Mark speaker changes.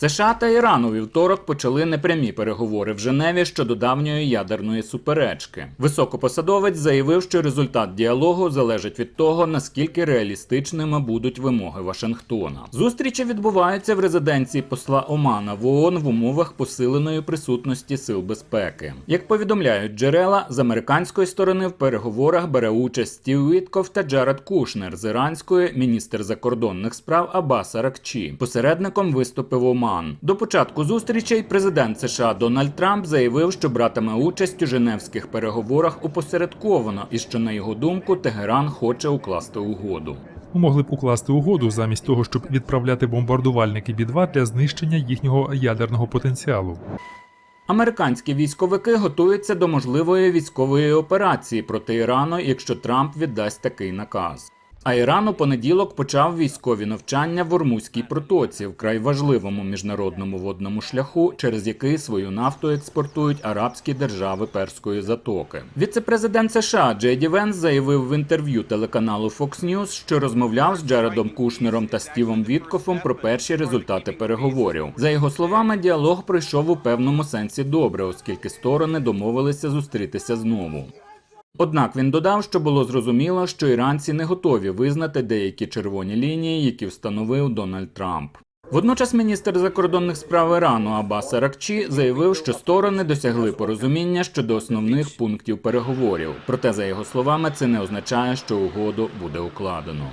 Speaker 1: США та Іран у вівторок почали непрямі переговори в Женеві щодо давньої ядерної суперечки. Високопосадовець заявив, що результат діалогу залежить від того, наскільки реалістичними будуть вимоги Вашингтона. Зустрічі відбуваються в резиденції посла Омана в ООН в умовах посиленої присутності сил безпеки. Як повідомляють джерела, з американської сторони в переговорах бере участь Стів Вітков та Джаред Кушнер з іранської міністр закордонних справ Аббас Аракчі. Посередником виступив Оман. До початку зустрічей президент США Дональд Трамп заявив, що братиме участь у женевських переговорах опосередковано і що на його думку Тегеран хоче укласти угоду.
Speaker 2: Ми могли б укласти угоду замість того, щоб відправляти бомбардувальники Бі-2 для знищення їхнього ядерного потенціалу.
Speaker 1: Американські військовики готуються до можливої військової операції проти Ірану, якщо Трамп віддасть такий наказ. А Іран у понеділок почав військові навчання в Ормузькій протоці, вкрай важливому міжнародному водному шляху, через який свою нафту експортують арабські держави Перської затоки. Віце-президент США Джей Ді Венс заявив в інтерв'ю телеканалу Fox News, що розмовляв з Джередом Кушнером та Стівом Віткофом про перші результати переговорів. За його словами, діалог пройшов у певному сенсі добре, оскільки сторони домовилися зустрітися знову. Однак він додав, що було зрозуміло, що іранці не готові визнати деякі червоні лінії, які встановив Дональд Трамп. Водночас міністр закордонних справ Ірану Аббас Аракчі заявив, що сторони досягли порозуміння щодо основних пунктів переговорів. Проте, за його словами, це не означає, що угоду буде укладено.